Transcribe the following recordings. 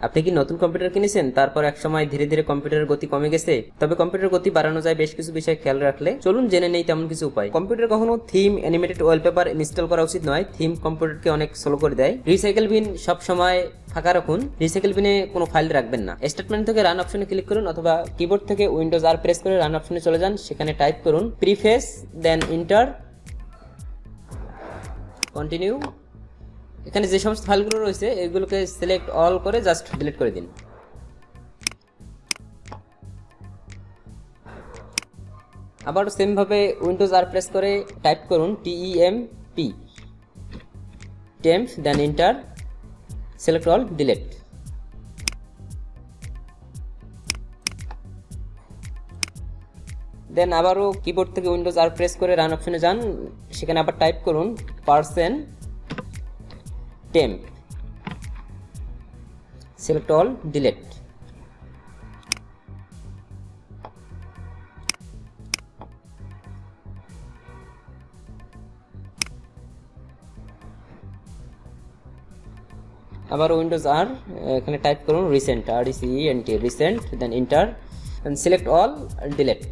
আপনি কি নতুন কম্পিউটার কিনেছেন? তারপর এক সময় ধীরে ধীরে কম্পিউটারের গতি কমে গেছে? তবে কম্পিউটার গতি বাড়ানো যায় বেশ কিছু বিষয় খেয়াল রাখলে। চলুন জেনে নেই তেমন কিছু উপায়। কম্পিউটার কখনো থিম অ্যানিমেটেড ওয়ালপেপার ইনস্টল করা উচিত নয়। থিম কম্পিউটারকে অনেক স্লো করে দেয়। রিসাইকেল বিন সব সময় ফাঁকা রাখুন। রিসাইকেল বিনে কোনো ফাইল রাখবেন না। স্টেটমেন্ট থেকে রান অপশনে ক্লিক করুন অথবা কিবোর্ড থেকে উইন্ডোজ আর প্রেস করে রান অপশনে চলে যান। সেখানে টাইপ করুন প্রিফেস দেন ইন্টার কন্টিনিউ এখানে যে সমস্ত ফাইলগুলো রয়েছে, এগুলোকে সিলেক্ট অল করে জাস্ট ডিলিট করে দিন। আবার সেম ভাবে উইন্ডোজ আর প্রেস করে টাইপ করুন T E M P temp then enter select all delete then আবারও কিবোর্ড থেকে উইন্ডোজ আর প্রেস করে রান অপশনে যান, সেখানে আবার টাইপ করুন percent temp select all, delete আবার উইন্ডোজ আর, এখানে টাইপ করুন recent R E C N T recent then enter select all delete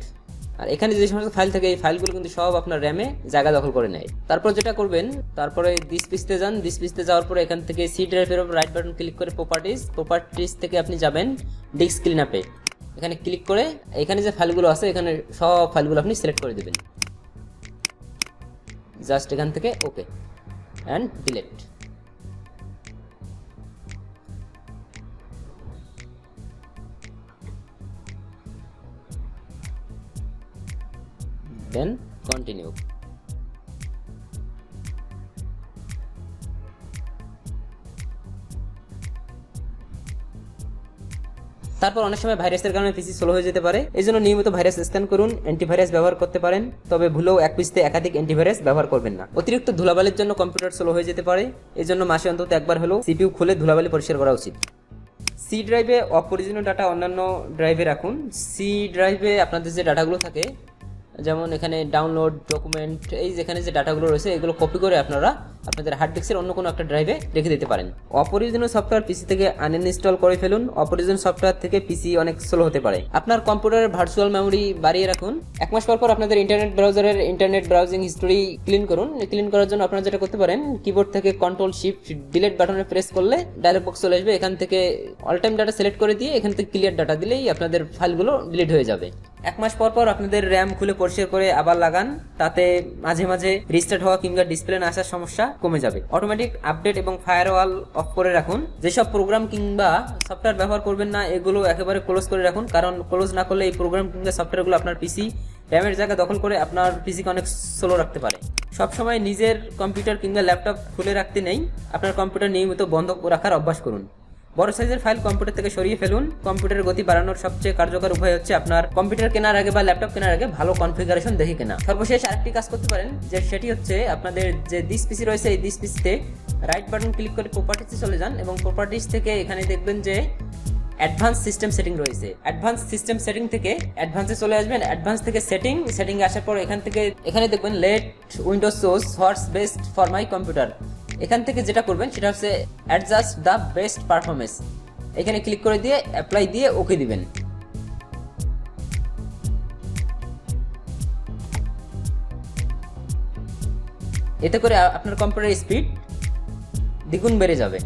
আর এখানে যে সমস্ত ফাইল থাকে, এই ফাইলগুলো কিন্তু সব আপনার র্যামে জায়গা দখল করে নেয়। তারপর যেটা করবেন, তারপরে দিস পিসতে যান দিস পিসতে যাওয়ার পরে এখান থেকে সি ড্রাইভের উপর রাইট বাটন ক্লিক করে প্রপার্টিস প্রপার্টিস থেকে আপনি যাবেন ডিস্ক ক্লিন আপে এখানে ক্লিক করে এখানে যে ফাইলগুলো আছে, এখানে সব ফাইলগুলো আপনি সিলেক্ট করে দেবেন। জাস্ট এখান থেকে okay and delete then continue. তারপর অনেক সময় ভাইরাসের কারণে পিসি স্লো হয়ে যেতে পারে। এই জন্য নিয়মিত ভাইরাস স্ক্যান করুন অ্যান্টিভাইরাস ব্যবহার করতে পারেন, তবে ভুলেও এক পিসিতে একাধিক অ্যান্টিভাইরাস ব্যবহার করবেন না। অতিরিক্ত ধুলাবালির জন্য কম্পিউটার স্লো হয়ে যেতে পারে। এই জন্য মাসে অন্তত একবার হলেও সিপিউ খুলে ধুলাবালি পরিষ্কার করা উচিত। সি ড্রাইভে অপরিজনীয় ডাটা অন্যান্য ড্রাইভে রাখুন। সি ড্রাইভে আপনাদের যে ডাটাগুলো থাকে যেমন এখানে ডাউনলোড ডকুমেন্ট এই যেখানে যে ডাটাগুলো রয়েছে, এগুলো কপি করে আপনারা আপনাদের হার্ড ডিস্কের অন্য কোনো একটা ড্রাইভে রেখে দিতে পারেন। অপরিজনীয় সফটওয়্যার পিসি থেকে আনইনস্টল করে ফেলুন। অপরিজনীয় সফটওয়্যার থেকে পিসি অনেক স্লো হতে পারে। আপনার কম্পিউটারের ভার্চুয়াল মেমোরি বাড়িয়ে রাখুন। এক মাস পর পর আপনাদের ইন্টারনেট ব্রাউজারের ইন্টারনেট ব্রাউজিং হিস্টোরি ক্লিন করুন। ক্লিন করার জন্য আপনারা যেটা করতে পারেন কিবোর্ড থেকে কন্ট্রোল শিফট ডিলেট বাটনে প্রেস করলে ডায়লগ বক্স চলে আসবে। এখান থেকে অল টাইম ডাটা সিলেক্ট করে দিয়ে এখান থেকে ক্লিয়ার ডাটা দিলেই আপনাদের ফাইলগুলো ডিলিট হয়ে যাবে। এক মাস পর পর আপনাদের র্যাম খুলে পরিষ্কার করে আবার লাগান, তাতে মাঝে মাঝে রিস্টার্ট হওয়া কিংবা ডিসপ্লে না আসার সমস্যা কমে যাবে। অটোমেটিক আপডেট এবং ফায়ার ফায়ারওয়াল অফ করে রাখুন। যেসব প্রোগ্রাম কিংবা সফটওয়্যার ব্যবহার করবেন না, এগুলো একেবারে ক্লোজ করে রাখুন, কারণ ক্লোজ না করলে এই প্রোগ্রাম কিংবা সফটওয়্যারগুলো আপনার পিসি র্যামের জায়গা দখল করে আপনার পিসিকে অনেক স্লো রাখতে পারে। সবসময় নিজের কম্পিউটার কিংবা ল্যাপটপ খুলে রাখতে নেই, আপনার কম্পিউটার নিয়মিত বন্ধ রাখার অভ্যাস করুন। বড় সাইজের ফাইল কম্পিউটার থেকে সরিয়ে ফেলুন। কম্পিউটারের গতি বাড়ানোর সবচেয়ে কার্যকর উপায় হচ্ছে আপনার কম্পিউটার কেনার আগে বা ল্যাপটপ কেনার আগে ভালো কনফিগারেশন দেখে কেনা। সর্বশেষ আরেকটি কাজ করতে পারেন, যে সেটি হচ্ছে আপনাদের যে দিস পিসি রয়েছে এই দিস পিসিতে রাইট বাটন ক্লিক করে প্রপার্টিসে চলে যান এবং প্রপার্টিস থেকে এখানে দেখবেন যে অ্যাডভান্স সিস্টেম সেটিং রয়েছে। অ্যাডভান্স সিস্টেম সেটিং থেকে অ্যাডভান্সে চলে আসবেন। অ্যাডভান্স থেকে সেটিং সেটিং আসার পর এখান থেকে, এখানে দেখবেন let Windows source what's best for my computer এখান থেকে যেটা করবেন সেটা হচ্ছে অ্যাডজাস্ট দ্য বেস্ট পারফরমেন্স এখানে ক্লিক করে দিয়ে অ্যাপ্লাই দিয়ে ওকে দিবেন। এতে করে আপনার কম্পিউটার স্পিড দ্বিগুণ বেড়ে যাবে।